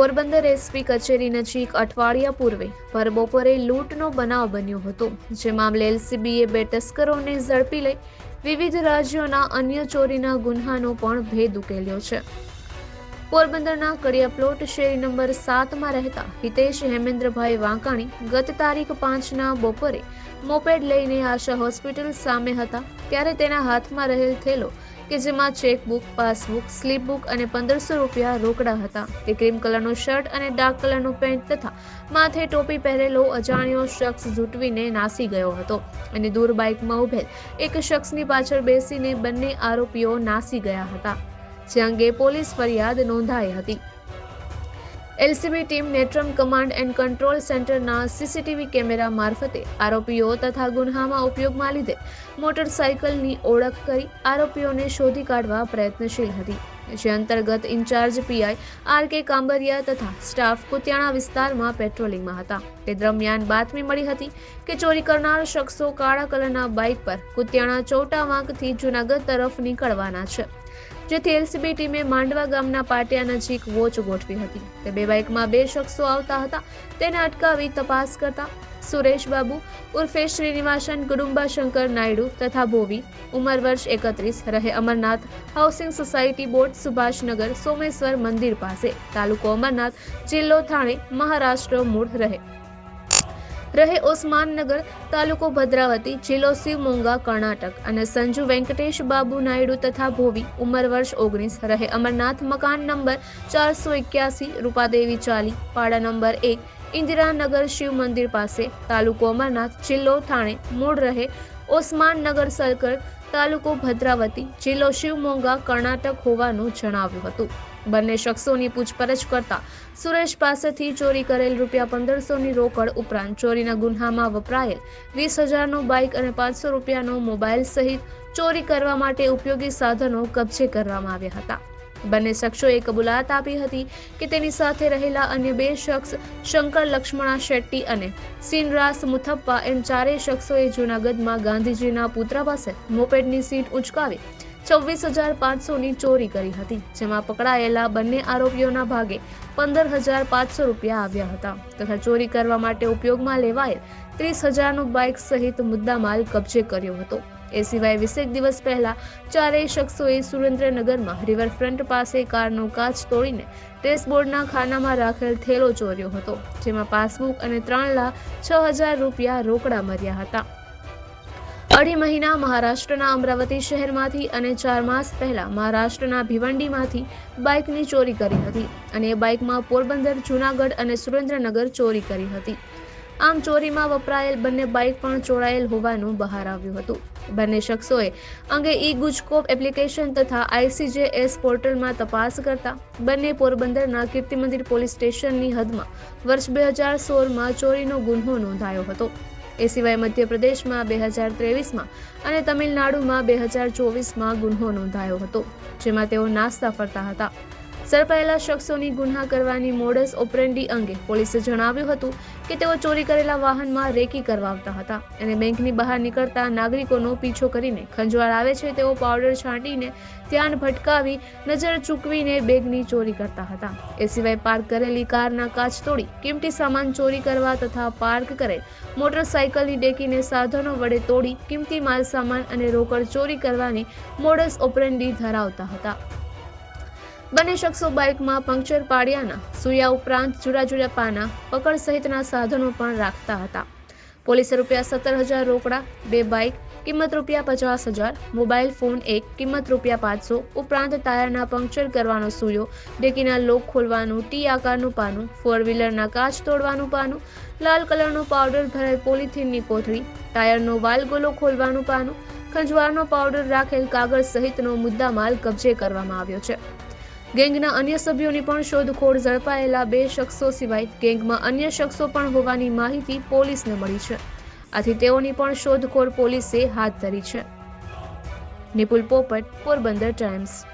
Porbandar SP કચેરી નજીક અઠવાડિયા પૂર્વે ભરબપોરે લૂંટનો બનાવ બન્યો હતો જે મામલે એલસીબીએ બે તસ્કરોને ઝડપી લઈ વિવિધ રાજ્યોના અન્ય ચોરીના ગુન્હાનો પણ ભેદ ઉકેલ્યો છે. પોરબંદરના કડિયા પ્લોટ શેરી નંબર સાતમાં રહેતા હિતેશ હેમેન્દ્રભાઈ વાંકાણી ગત તારીખ પાંચના બપોરે મોપેડ લઈને આશા હોસ્પિટલ સામે હતા, ત્યારે તેના હાથમાં રહેલ થેલો કે જેમાં ચેકબુક, પાસબુક સ્લીપ બુક અને પંદરસો રૂપિયા રોકડા હતા. તે ક્રીમ કલરનો શર્ટ અને ડાર્ક કલરનું પેન્ટ તથા માથે ટોપી પહેરેલો અજાણ્યો શખ્સ ઝૂંટવીને નાસી ગયો હતો. અને દૂર બાઇકમાં ઉભેલ એક શખ્સની પાછળ બેસીને બંને આરોપીઓ નાસી ગયા હતા. જે અંગે પોલીસ ફરિયાદ નોંધાઈ હતી. LCB team Netram command and control સેન્ટરના સીસીટીવી કેમેરા મારફતે આરોપીઓ તથા ગુન્હામાં ઉપયોગમાં લીધે મોટરસાયકલની ઓળખ કરી આરોપીઓને શોધી કાઢવા પ્રયત્નશીલ હતી. જે અંતર્ગત in charge PI R K Kambariya તથા સ્ટાફ કુતિયાણા વિસ્તારમાં પેટ્રોલિંગમાં હતા. તે દરમિયાન બાતમી મળી હતી કે ચોરી કરનાર શખ્સો કાળા કલરના બાઇક પર કુતિયાણા ચોટા વાંકથી જૂનાગઢ તરફ નીકળવાના છે. જેથી એલસીબી ટીમે માંડવા ગામના પાટિયા નજીક વોચ ગોઠવી હતી. તે બે બાઇકમાં બે શખ્સો આવતા હતા. તેને અટકાવી તપાસ કરતા સુરેશ બાબુ, ઉર્ફે શ્રીનિવાસન કુડુંબાશંકર નાયડુ તથા ભોવી, ઉંમર વર્ષ એકત્રીસ, રહે Amarnath housing society board, Subhashnagar, Someshwar મંદિર પાસે, તાલુકો અમરનાથ, જિલ્લો થાણે, મહારાષ્ટ્ર મૂળ રહે. રહે ઓસ્માનનગર તાલુકો ભદ્રાવતી જિલ્લો શિવમોંગા, કર્ણાટક. અને સંજુ વેંકટેશ બાબુ નાયડુ તથા ભોવી ઉંમર વર્ષ ઓગણીસ રહે. અમરનાથ મકાન નંબર ચારસો એક્યાસી, રૂપાદેવી ચાલી, પાડા નંબર એક, ઇન્દિરાનગર શિવ મંદિર પાસે, તાલુકો અમરનાથ જિલ્લો થાણે, મૂળ રહે ઓસ્માનનગર સર્કલ તાલુકો ભદ્રાવતી જિલ્લો શિવમોંગા, કર્ણાટક હોવાનું જણાવ્યું હતું. બંને શખ્સોની પૂછપરછ કરતા સુરેશ પાસેથી ચોરી કરેલ રૂપિયા પંદરસોની રોકડ ઉપરાંત ચોરીના ગુન્હામાં વપરાયેલ વીસ હજારનું બાઇક અને પાંચસો રૂપિયાનો મોબાઈલ સહિત ચોરી કરવા માટે ઉપયોગી સાધનો કબજે કરવામાં આવ્યા હતા. બંને શખ્સોએ કબૂલાત આપી હતી કે તેની સાથે રહેલા અન્ય બે શખ્સ શંકર લક્ષ્મણા શેટ્ટી અને સિનરાસ મુથપ્પા એમ ચારેય શખ્સોએ જૂનાગઢમાં ગાંધીજીના પુતળા પાસે મોપેડની સીટ ઉંચકાવી છવ્વીસ હજાર પાંચસોની ચોરી કરી હતી, જેમાં પકડાયેલા બંને આરોપીઓના ભાગે પંદર હજાર પાંચસો રૂપિયા આવ્યા હતા. તથા ચોરી કરવા માટે ઉપયોગમાં લેવાયેલ ત્રીસ હજારનું બાઇક સહિત મુદ્દામાલ કબજે કર્યો હતો. એ સિવાય વીસેક દિવસ પહેલા ચારેય શખ્સોએ સુરેન્દ્રનગરમાં રિવરફ્રન્ટ પાસે કારનો કાચ તોડીને ડેશબોર્ડના ખાનામાં રાખેલ થેલો ચોર્યો હતો, જેમાં પાસબુક અને ત્રણ લાખ છ હજાર રૂપિયા રોકડા મર્યા હતા. અઢી મહિના મહારાષ્ટ્રના અમરાવતી શહેરમાંથી અને ચાર માસ પહેલા મહારાષ્ટ્રના ભિવંડીમાંથી બાઇકની ચોરી કરી હતી અને એ બાઇકમાં પોરબંદર, જૂનાગઢ અને સુરેન્દ્રનગર ચોરી કરી હતી. આમ ચોરીમાં વપરાયેલ બંને બાઇક પણ ચોરાયેલ હોવાનું બહાર આવ્યું હતું. બંને શખ્સોએ અંગે ઈ ગુજકોપ એપ્લિકેશન તથા આઈસીજેએસ પોર્ટલમાં તપાસ કરતા બંને પોરબંદરના કીર્તિમંદિર પોલીસ સ્ટેશનની હદમાં વર્ષ બે હજાર સોળમાં ચોરીનો ગુન્હો નોંધાયો હતો. એ સિવાય મધ્યપ્રદેશમાં બે હજાર ત્રેવીસમાં અને તમિલનાડુમાં બે હજાર ચોવીસમાં ગુન્હો નોંધાયો હતો, જેમાં તેઓ નાસ્તા ફરતા હતા. ઝડપાયેલા શખ્સોની ગુન્હા કરવાની મોડસ ઓપરેન્ડી અંગે પોલીસે જણાવ્યું હતું કે તેઓ ચોરી કરેલા વાહનમાં રેકી કરવા આવતા હતા અને બેંકની બહાર નીકળતા નાગરિકોનો પીછો કરીને ખંજવાળ આવે છે તેઓ પાવડર છાંટીને ધ્યાન ભટકાવી નજર ચૂકવીને બેગની ચોરી કરતા હતા. એ સિવાય પાર્ક કરેલી કારના કાચ તોડી કિંમતી સામાન ચોરી કરવા તથા પાર્ક કરેલ મોટરસાયકલની ડેકીને સાધનો વડે તોડી કિંમતી માલ સામાન અને રોકડ ચોરી કરવાની મોડસ ઓપરેન્ડી ધરાવતા હતા. બંને શખ્સો બાઇકમાં પંક્ચર પાડ્યાના. સૂયા ઉપરાંત જુદા જુદા પાના, પકડ સહિતના સાધનો પણ રાખતા હતા. પોલીસે રૂપિયા સત્તર હજાર રોકડા, બે બાઇક, કિંમત રૂપિયા પચાસ હજાર મોબાઈલ ફોન એક, કિંમત રૂપિયા પાંચસો, ઉપરાંત ટાયરના પંક્ચર કરવાનો સૂયો ડેકીના લોક ખોલવાનું, ટી આકારનું પાનું ફોર વ્હીલરના કાચ તોડવાનું પાનું, લાલ કલરનો પાવડર ભરેલ પોલિથીનની કોથળી, ટાયરનો વાલગોલો ખોલવાનું પાનું ખંજવારનો પાવડર રાખેલ કાગળ સહિતનો મુદ્દામાલ કબજે કરવામાં આવ્યો છે. ગેંગના અન્ય સભ્યોની પણ શોધખોળ ઝડપાયેલા બે શખ્સો સિવાય ગેંગમાં અન્ય શખ્સો પણ હોવાની માહિતી પોલીસને મળી છે. આથી તેઓની પણ શોધખોળ પોલીસે હાથ ધરી છે. નિપુલ પોપટ, પોરબંદર ટાઈમ્સ.